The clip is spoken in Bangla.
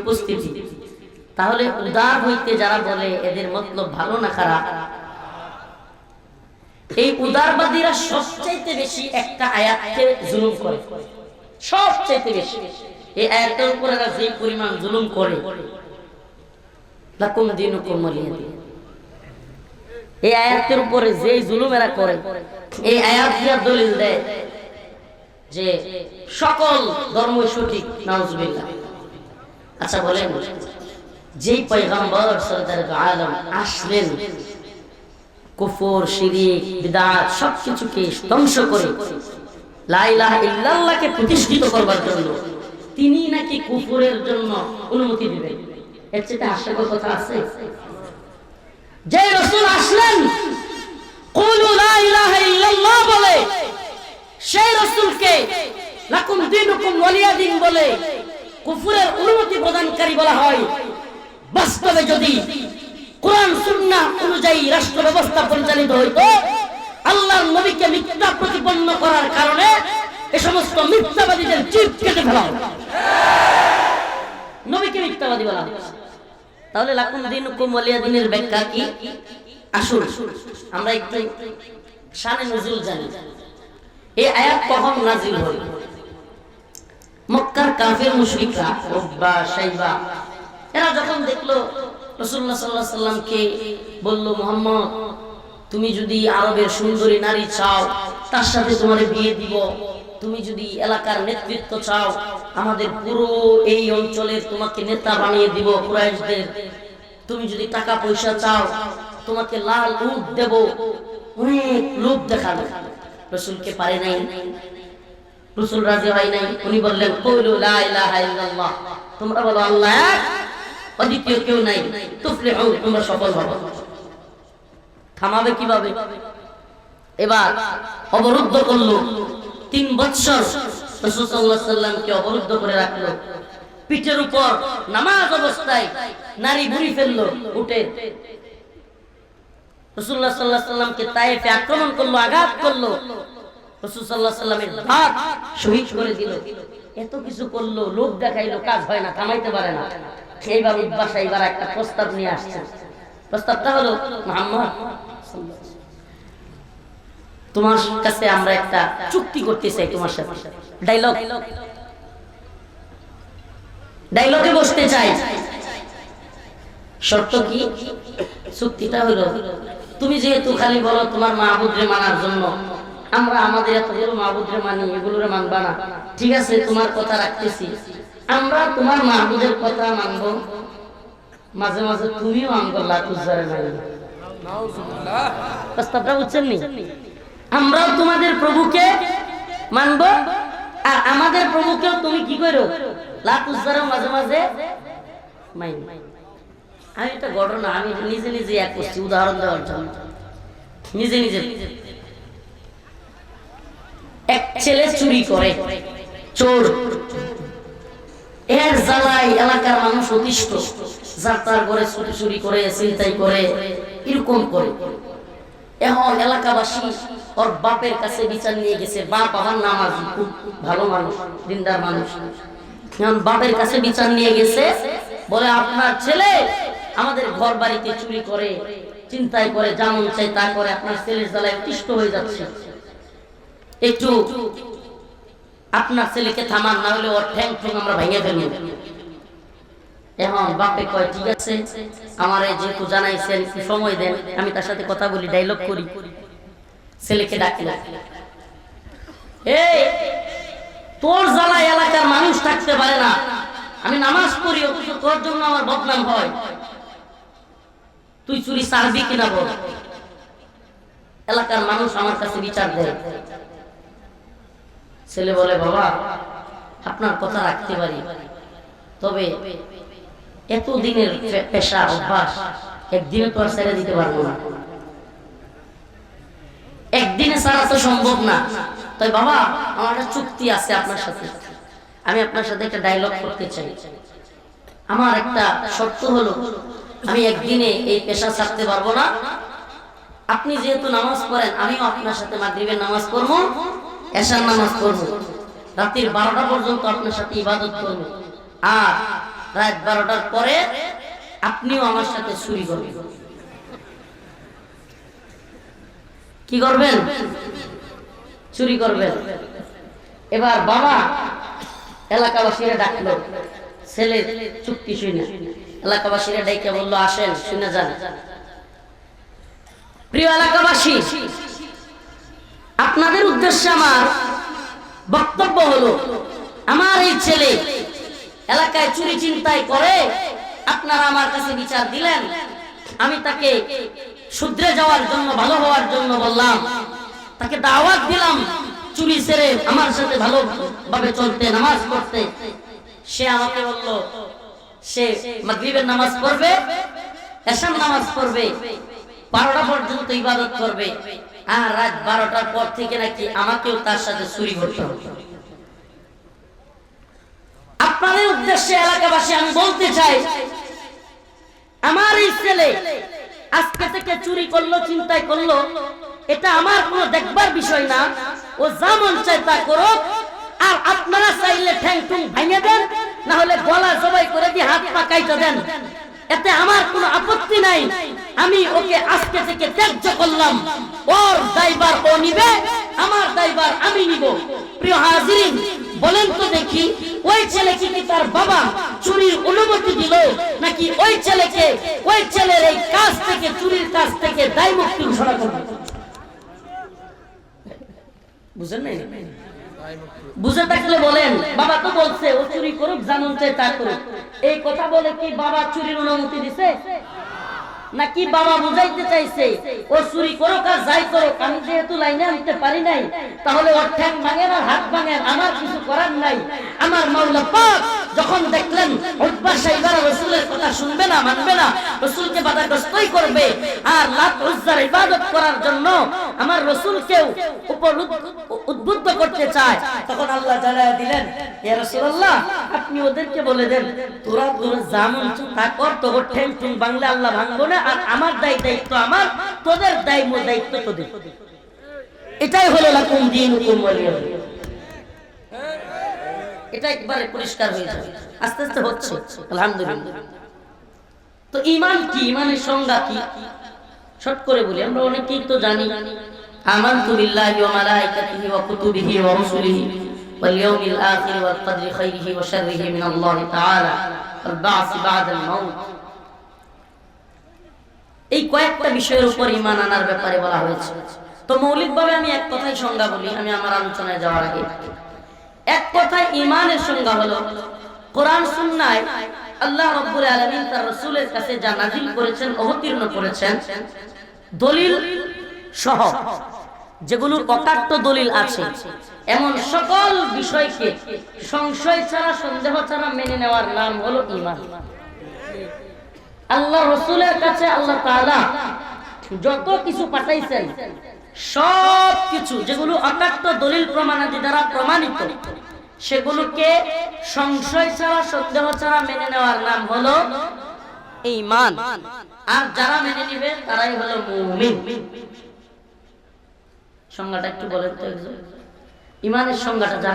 উপস্থিতি, তাহলে উদার হইতে যারা বলে এদের মতলব ভালো না খারাপ, এই উদারবাদীরা সবচাইতে বেশি একটা আয়াতকে জুলুম করে। সবচাইতে বেশি। এই আয়াতের উপর এরা যে পরিমাণ জুলুম করে, লাকুম দিনুকুম। এই আয়াতের উপরে যে জুলুম এরা করে, এই আয়াত দিয়া দলিল দেয় যে সকল ধর্ম সঠিক, নাউজুবিল্লাহ। আচ্ছা বলেন, যেই পয়গম্বর সরদার আলম আসলেন, কুফর, শিরিক, বিদাত, সবকিছুকে ধ্বংস করে লা ইলাহা ইল্লাল্লাহকে প্রতিষ্ঠিত করবার জন্য তিনি নাকি জন্য অনুমতি দিবেন। এর চেয়ে কথা আছে। যে রসুল আসলেন, কুলু লা ইল্লাল্লাহ বলে, সেই রসুলকে লাকুম দিনুকুম ওয়ালিয়া বলে কুফরের অনুমতি প্রদানকারী বলা হয়। বাস্তবে যদি কোরআন সুন্নাহ অনুযায়ী রাষ্ট্র ব্যবস্থা পরিচালিত হইতো, আল্লাহর নবীকে মিথ্যা প্রতিপন্ন করার কারণে এ সমস্ত মিথ্যাবাদীদের চিপ কেটে ফেলা নবীকে মিথ্যাবাদী বলা তাহলে লাকুম দিন ওয়ালিয়া দিনের ব্যাখ্যা কি? আসুন, আমরা একটু শানে নজরুল জানি। এই আয়াত কখন নাজিল হল? মক্কার কাফের মুশরিকরা উকবা শাইবা এরা যখন দেখল, রাসূলুল্লাহ সাল্লাল্লাহু আলাইহি সাল্লামকে বলল, মুহাম্মদ, তুমি যদি আরবের সুন্দরী নারী চাও, তার সাথে তোমার বিয়ে দিব। তুমি যদি এলাকার নেতৃত্ব চাও, আমাদের পুরো এই অঞ্চলের তোমাকে নেতা বানিয়ে দিব, কুরাইশদের। তুমি যদি টাকা পয়সা চাও, তোমাকে লাল উট দেব। অনেক লোভ দেখাল। রসুলকে পারে নাই। রসুল রাজি হয় নাই। উনি বললেন কইলু লা ইলাহা ইল্লাল্লাহ। তোমরা বলো, আল্লাহ অদ্বিতীয় কেউ নাই। তুফলিহু, তোমরা সফল হবে থামাবে কীভাবে? এবার অবরুদ্ধ করল। তিন বছর অবরুদ্ধ করে রাখল। পিঠের উপর নামাজ অবস্থায় নারী ঘুরি ফেলল, উঠে। রসুল্লাহ সাল্লাহ সাল্লামকে তাইফে আক্রমণ করল, আঘাত করল। তোমার কাছে আমরা একটা চুক্তি করতে চাই তোমার সাথে। ডাইলগ ডাইলগে বসতে চাই। শর্ত কি? চুক্তিটা হলো, তুমি যেহেতু খালি বলো তোমার মাহবুদরে মানার জন্য আমরা আমাদের এত এতগুলো মাহবুদরে মানি, এগুলোরে মানবা না। ঠিক আছে, তোমার কথা রাখতেছি। আমরা তোমার মাহবুদের কথা মানব। মাঝে মাঝে তুমিও আমগো লাতুজারে মানবে প্রস্তাবটা বুঝছেন আমরাও তোমাদের প্রভুকে মানব, আর আমাদের প্রভুকেও তুমি কি করো? লাতুজারও মাঝে মাঝে মাইন। আমি একটা ঘটনা, আমি নিজে নিজে এক করছি, উদাহরণ দেওয়ার জন্য। নিজে নিজে। এক ছেলে চুরি করে। চোর। এর জ্বালায় এলাকার মানুষ অতিষ্ঠ। যার তার ঘরে চুরি চুরি করে চিন্তাই করে, এরকম করে। এখন এলাকাবাসী ওর বাপের কাছে বিচার নিয়ে গেছে। বাপ আমার নামাজ, খুব ভালো মানুষ, দিনদার মানুষ। এখন বাপের কাছে বিচার নিয়ে গেছে। বলে, আপনার ছেলে আমাদের ঘর বাড়িতে চুরি করে চিন্তাই করে যেমন চাই তা করে। আপনার ছেলের জ্বালায় অতিষ্ঠ হয়ে যাচ্ছে। একটু আপনার ছেলেকে থামান, না হলে ওর ঠ্যাং ঠ্যাং আমরা ভেঙে ফেলব। এখন বাপে কয়, ঠিক আছে, আমার যেহেতু জানাইছেন সময় দেন, আমি তার সাথে কথা বলি ডায়লগ করি। ছেলেকে ডাকলো। এই, তোর জ্বালায় এলাকার মানুষ থাকতে পারে না। আমি নামাজ পড়ি, অথচ তোর জন্য আমার বদনাম হয়। তুই চুরি সারবি কিনা বল? এলাকার মানুষ আমার কাছে বিচার দেয়। ছেলে বলে, বাবা, আপনার কথা রাখতে পারি। তবে এত দিনের পেশা, অভ্যাস একদিনে তো আর ছেড়ে দিতে পারব না। একদিনে ছাড়া তো সম্ভব না। তাই বাবা, আমার একটা চুক্তি আছে আপনার সাথে। আমি আপনার সাথে একটা ডায়লগ করতে চাই। আমার একটা শর্ত হলো, আমি একদিনে এই পেশা ছাড়তে পারব না। আপনি যেহেতু নামাজ পড়েন, আমিও আপনার সাথে মাগরিবের নামাজ পড়ব। এশার নামাজ পড়ব। রাত্রির বারোটা পর্যন্ত আপনার সাথে ইবাদত করব। আর রাত বারোটার পরে আপনিও আমার সাথে চুরি করবেন। কি করবেন? চুরি করবেন। এবার বাবা এলাকাবাসীরা ডাকলো, ছেলে চুক্তি শুনে এলাকাবাসীরা ডেকে বলল, আসেন, শুনে যান। প্রিয় এলাকাবাসী আপনাদের উদ্দেশ্যে আমার বক্তব্য হলো, আমার এই ছেলে এলাকায় চুরি চিন্তায় করে, আপনারা আমার কাছে বিচার দিলেন। আমি তাকে শুধরে যাওয়ার জন্য, ভালো হওয়ার জন্য বললাম। তাকে দাওয়াত দিলাম, চুরি ছেড়ে আমার সাথে ভালো ভাবে চলতে, নামাজ পড়তে। সে আমাকে বলল, সে মাগরিবের নামাজ পড়বে, এশার নামাজ পড়বে, বারোটা পর্যন্ত ইবাদত করবে। আর রাত বারোটার পর থেকে নাকি আমাকেও তার সাথে চুরি করতে আপনাদের উদ্দেশ্যে এলাকাবাসী, আমি বলতে চাই, আমার ছেলে আজকে থেকে চুরি করল চিন্তাই করল, এটা আমার কোনো দেখবার বিষয় না। ও যা মন চায় তা করুক, আর আপনারা চাইলে ঠ্যাং টুং ভেঙে দেন, না হলে গলা জবাই করে দিয়ে হাত পা কাইটা দেন। এতে আমার কোনো আপত্তি নাই। আমি ওকে আজকে থেকে ত্যায্য করলাম। ওর দায়বার ও নিবে, আমার দায়বার আমি নিব। প্রিয় হাজিরিন, বলেন তো দেখি, ওই ছেলেকে কি তার বাবা চুরির অনুমতি দিল, নাকি ওই ছেলেকে ওই ছেলের এই কাজ থেকে, চুরির কাজ থেকে দায় মুক্তি ঘোষণা করবে বুঝেন নাই? বুঝে থাকলে বলেন, বাবা তো বলছে, ও চুরি করুক, জানুন চাই তা করুক। এই কথা বলে কি বাবা চুরির অনুমতি দিছে? নাকি বাবা বুঝাইতে চাইছে, ও চুরি করো কাজ যাই করো, আমি যেহেতু লাইনে আনতে পারি নাই, তাহলে ওর ঠ্যাং ভাঙেন আর হাত ভাঙেন আমার কিছু করার নাই, আমার মাওলা পাক যখন দেখলেন সাইবার রসুলের কথা শুনবে না, মানবে না, রসুলকে বাধাগ্রস্তই করবে আর ইবাদত করার জন্য আমার উদ্বুদ্ধ করতে চায়। তখন আল্লাহ দিলেন আপনি ওদেরকে বলে দেন, তোরা তোরা যেমন তা কর তোর ঠ্যাং টুং বাংলা আল্লাহ ভাঙবো না, আর আমার দায় দায়িত্ব আমার, তোদের দায় দায়িত্ব তোদের। এটাই হলো লাকুম দিন হুকুম এটা একবারে পরিষ্কার হয়ে যাবে। আস্তে আস্তে হচ্ছে। আলহামদুলিল্লাহ। তো ইমান কি? ইমানের সংজ্ঞা কি? শর্ট করে বলি, আমরা অনেকেই তো জানি, আমানতু বিল্লাহি ওয়া মালাইকাতিহি ওয়া কুতুবিহি ওয়া রুসুলিহি ওয়াল ইয়াউমিল আখির ওয়াল কদরি খাইরিহি ওয়া শাররিহি মিন আল্লাহ তাআলা ওয়াল বা'স বা'দা আল মাউত। এই কয়েকটা বিষয়ের উপর ইমান আনার ব্যাপারে বলা হয়েছে। তো মৌলিকভাবে আমি এক কথাই সংজ্ঞা বলি, আমি আমার আলোচনায় যাওয়ার আগে। এক কথায় ইমানের সংজ্ঞা হলো, কোরআন সুন্নায় আল্লাহ রাব্বুল আলামিন তার রাসূলের কাছে যা নাযিল করেছেন, অবতীর্ণ করেছেন, দলিল সহ যেগুলোর অকাট্য দলিল আছে, এমন সকল বিষয়কে সংশয় ছাড়া, সন্দেহ ছাড়া মেনে নেওয়ার নাম হলো ইমান আল্লাহ রসুলের কাছে আল্লাহ তাআলা যত কিছু পাঠাইছেন সব কিছু যেগুলো অকাট্য দলিল প্রমাণাদি দ্বারা প্রমাণিত, সেগুলোকে সংশয় ছাড়া, সন্দেহ ছাড়া মেনে নেওয়ার নাম হলো ঈমান। আর যারা মেনে নিবে, তারাই হলো মুমিন। সংজ্ঞাটা একটু বলেন তো ইমানের সংজ্ঞাটা জানা